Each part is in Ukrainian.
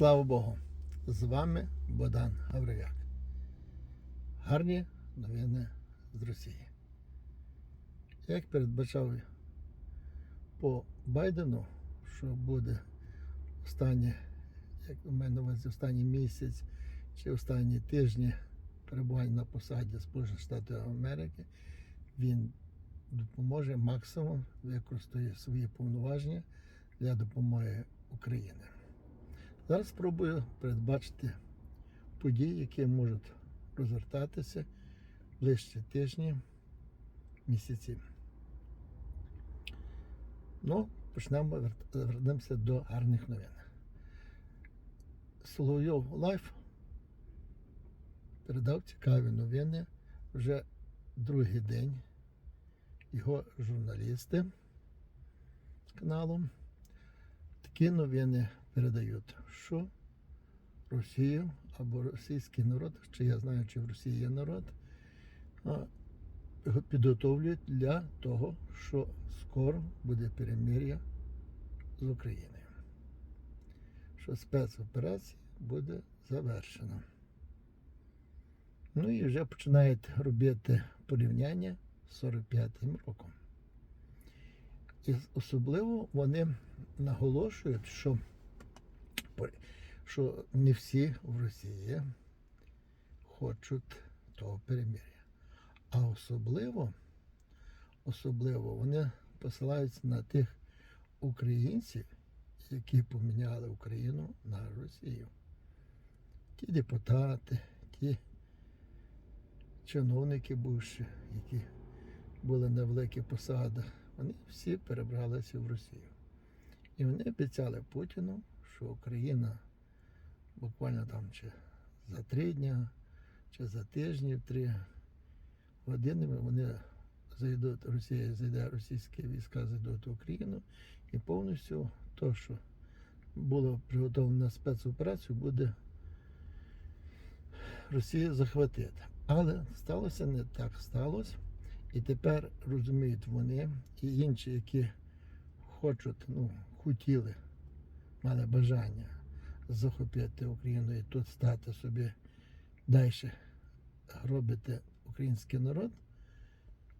Слава Богу! З вами Богдан Гавриляк. Гарні новини з Росії. Як передбачав по Байдену, що буде останнє, як у мене увазі, останній місяць чи останні тижні перебування на посаді Сполучених Штатів Америки, він допоможе максимум використає свої повноваження для допомоги Україні. Зараз спробую передбачити події, які можуть розвертатися ближчі тижні, місяці. Ну, почнемо, вернемося до гарних новин. Соловйов Лайф передав цікаві новини вже другий день. Його журналісти з каналу такі новини передають, що Росію або російський народ, чи я знаю, чи в Росії є народ, підготовлюють для того, що скоро буде перемир'я з Україною. Що спецоперація буде завершена. Ну і вже починають робити порівняння з 45-м роком. І особливо вони наголошують, що, що не всі в Росії хочуть того перемир'я. А особливо, особливо вони посилаються на тих українців, які поміняли Україну на Росію. Ті депутати, ті чиновники бувші, які були на великих посадах, вони всі перебралися в Росію. І вони обіцяли Путіну, що Україна буквально там чи за три дня, чи за тижні, три години вони зайдуть, Росія зайде, російські війська зайдуть в Україну і повністю то, що було приготовлено спецоперацію, буде Росія захватити. Але сталося не так сталося. І тепер розуміють вони і інші, які хочуть, ну, хотіли, мали бажання захопити Україну і тут стати собі далі гробити український народ.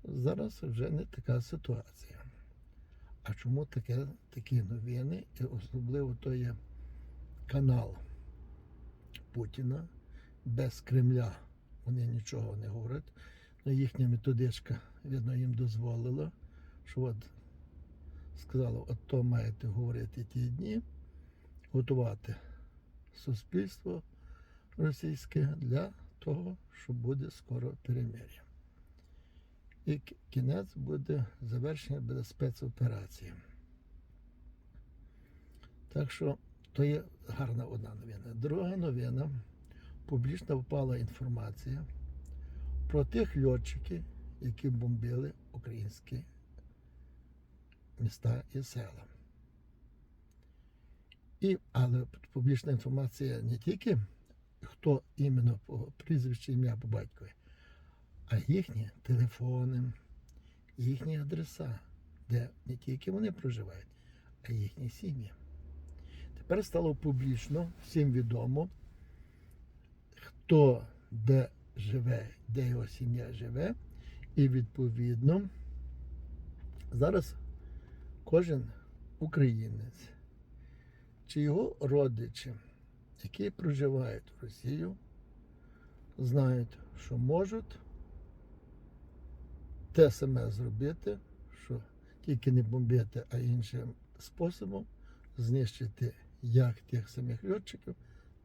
Зараз вже не така ситуація. А чому таке, такі новини? І особливо то є канал Путіна без Кремля. Вони нічого не говорять. Ну, їхня методичка, видно, їм дозволила, що от сказала, от то маєте говорити ті дні, готувати суспільство російське для того, що буде скоро перемир'я. І кінець буде завершення буде спецоперації. Так що то є гарна одна новина. Друга новина публічно впала інформація про тих льотчиків, які бомбили українські міста і села. І, але публічна інформація не тільки хто іменно по прізвищу ім'я по батькові, а їхні телефони, їхні адреса, де не тільки вони проживають, а їхні сім'ї. Тепер стало публічно, всім відомо, хто де живе, де його сім'я живе, і відповідно зараз кожен українець чи його родичі, які проживають в Росію, знають, що можуть те саме зробити, що тільки не бомбити, а іншим способом знищити як тих самих льотчиків,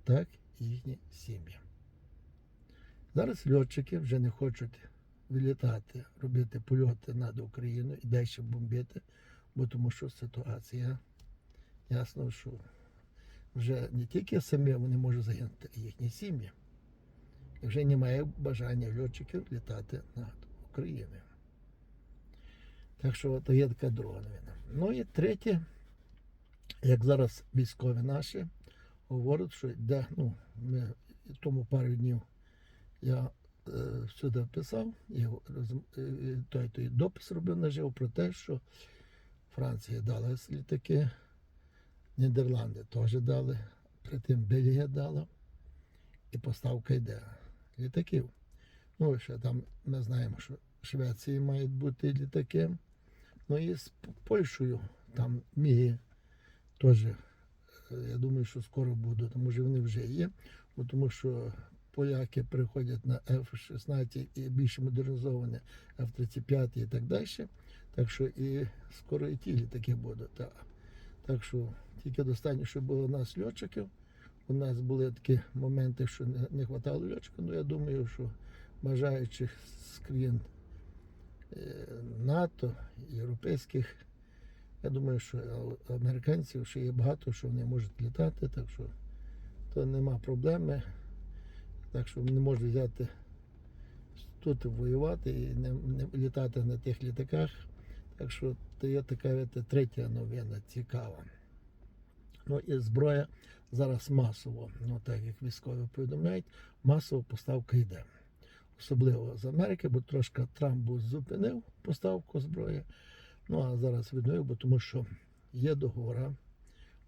так і їхні сім'ї. Зараз льотчики вже не хочуть вилітати, робити польоти над Україною і далі бомбити, бо тому що ситуація ясно, що вже не тільки самі вони можуть загинути, а їхні сім'ї. І вже немає бажання льотчиків літати над Україною. Так що то є така друга новина. Ну і третє, як зараз військові наші говорять, що йде, ну, ми тому пару днів я е, сюди писав, і е, той, той допис робив наживо про те, що Франція дала літаки, Нідерланди теж дали, при тим Бельгія дала, і поставка йде літаків. Ну, ще там ми знаємо, що Швеції мають бути літаки. Ну і з Польщею там міги теж. е, Я думаю, що скоро будуть, може вони вже є, бо тому що поляки приходять на F-16 і більш модернізовані F-35 і так далі. Так що і скоро і ті літаки будуть. Так, що тільки достатньо, щоб було у нас льотчиків. У нас були такі моменти, що не, не вистачало льотчиків, але я думаю, що бажаючих з країн е, НАТО, європейських, я думаю, що американців ще є багато, що вони можуть літати, так що то нема проблеми. Так що не можуть взяти тут воювати і не, не літати на тих літаках. Так що то є така третя новина цікава. Ну і зброя зараз масово, ну так як військові повідомляють, масово поставка йде. Особливо з Америки, бо трошки Трамп зупинив поставку зброї. Ну а зараз відновив, бо тому що є договора,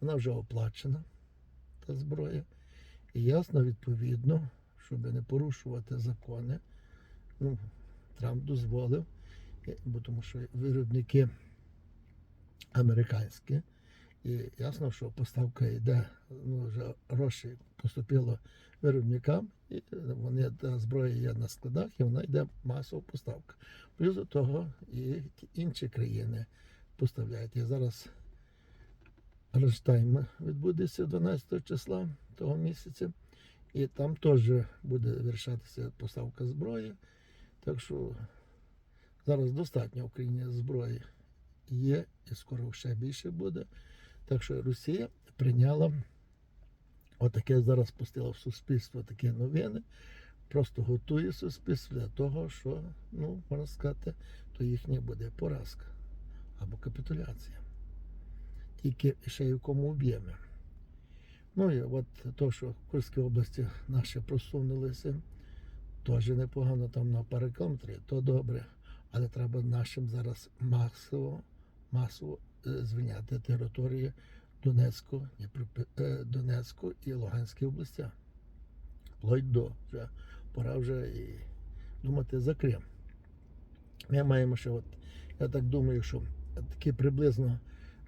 вона вже оплачена, та зброя. І ясно, відповідно, щоб не порушувати закони, ну, Трамп дозволив, бо тому що виробники американські. І ясно, що поставка йде, ну, вже гроші поступило виробникам, і вони та зброя є на складах, і вона йде масова поставка. Плюс до того і інші країни поставляють. І зараз Раштайм відбудеться 12 числа того місяця, і там теж буде вирішатися поставка зброї. Так що зараз достатньо в Україні зброї є, і скоро ще більше буде. Так що Росія прийняла отаке зараз пустила в суспільство такі новини, просто готує суспільство для того, що, ну, можна сказати, то їхня буде поразка або капітуляція. Тільки ще й в якому об'ємі. Ну і от то, що в Курській області наші просунулися, теж непогано там на пару кілометрів, то добре. Але треба нашим зараз масово, масово е, звільняти території Донецьку, е, Донецьку і Луганської області. Вплоть до вже пора вже і думати за Крим. Ми маємо ще, от, я так думаю, що таке приблизно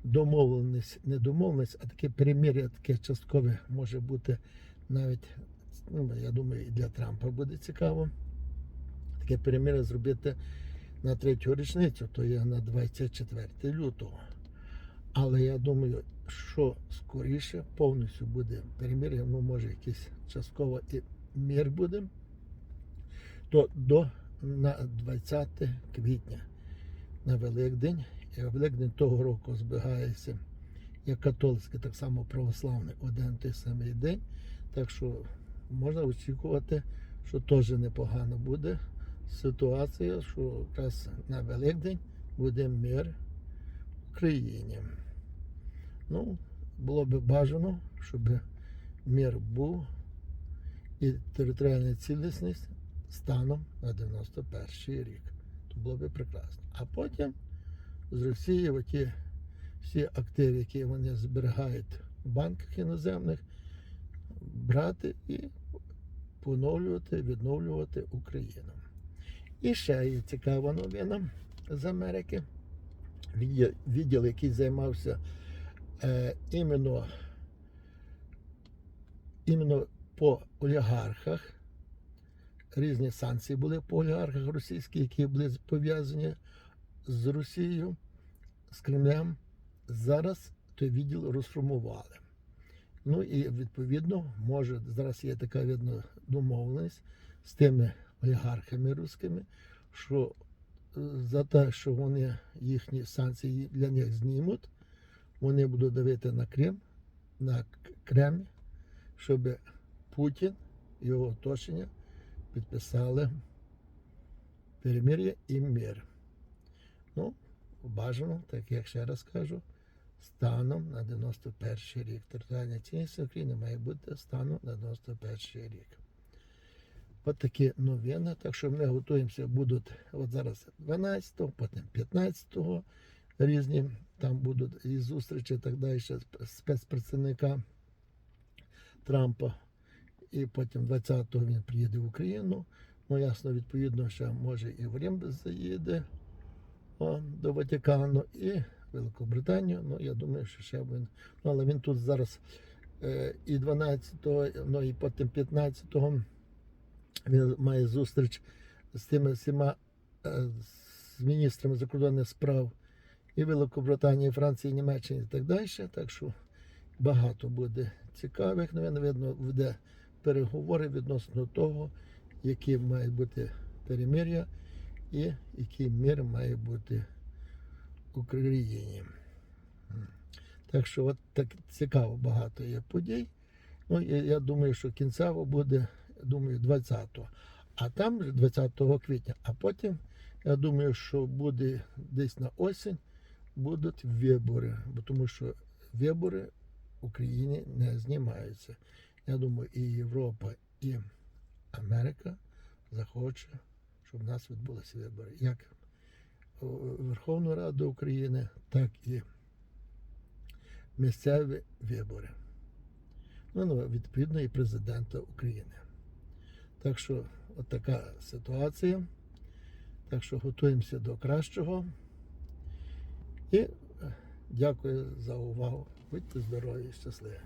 домовленість, не домовленість, а таке перемир'я, таке часткове може бути навіть, ну, я думаю, і для Трампа буде цікаво. Таке перемир'я зробити на третю річницю, то є на 24 лютого. Але я думаю, що скоріше повністю буде перемир'я, ну може якийсь частково і мир буде, то до на 20 квітня на Великдень. І Великдень того року збігається як католицький, так само православний один той самий день. Так що можна очікувати, що теж непогано буде ситуація, що якраз на Великдень буде мир в країні. Ну, було б бажано, щоб мир був і територіальна цілісність станом на 91 рік. То було б прекрасно. А потім з Росії оті всі активи, які вони зберігають в банках іноземних, брати і поновлювати, відновлювати Україну. І ще є цікава новина з Америки. Відділ, який займався е, іменно, іменно по олігархах. Різні санкції були по олігархах російських, які були пов'язані з Росією, з Кремлем. Зараз той відділ розформували. Ну і відповідно, може, зараз є така видно домовленість з тими олігархами руськими, що е, за те, що вони їхні санкції для них знімуть, вони будуть давити на Крим, на Кремль, щоб Путін і його оточення підписали перемир'я і мир. Ну, бажано, так як ще раз кажу, станом на 91 рік. Територіальна цінність України має бути станом на 91 рік. От такі новини. Так що ми готуємося, будуть от зараз 12-го, потім 15-го різні. Там будуть і зустрічі так далі спецпрацівника Трампа. І потім 20-го він приїде в Україну. Ну, ясно, відповідно, що може і в Рим заїде о, до Ватикану і Великобританію. Ну, я думаю, що ще він. Ну, але він тут зараз е, і 12-го, ну і потім 15-го він має зустріч з тими всіма е, з міністрами закордонних справ і Великобританії, і Франції, і Німеччини і так далі. Так що багато буде цікавих. Ну, він, видно, веде переговори відносно того, які мають бути перемир'я і який мир має бути в Україні. Так що от так цікаво багато є подій. Ну, я, я думаю, що кінцево буде, думаю, 20-го. А там 20 квітня. А потім, я думаю, що буде десь на осінь будуть вибори, бо тому що вибори в Україні не знімаються. Я думаю, і Європа, і Америка захоче, щоб в нас відбулися вибори. Як Верховну Раду України, так і місцеві вибори. Ну, ну, відповідно, і президента України. Так що, от ситуація. Так що готуємося до кращого. І е, дякую за увагу. Будьте здорові і щасливі.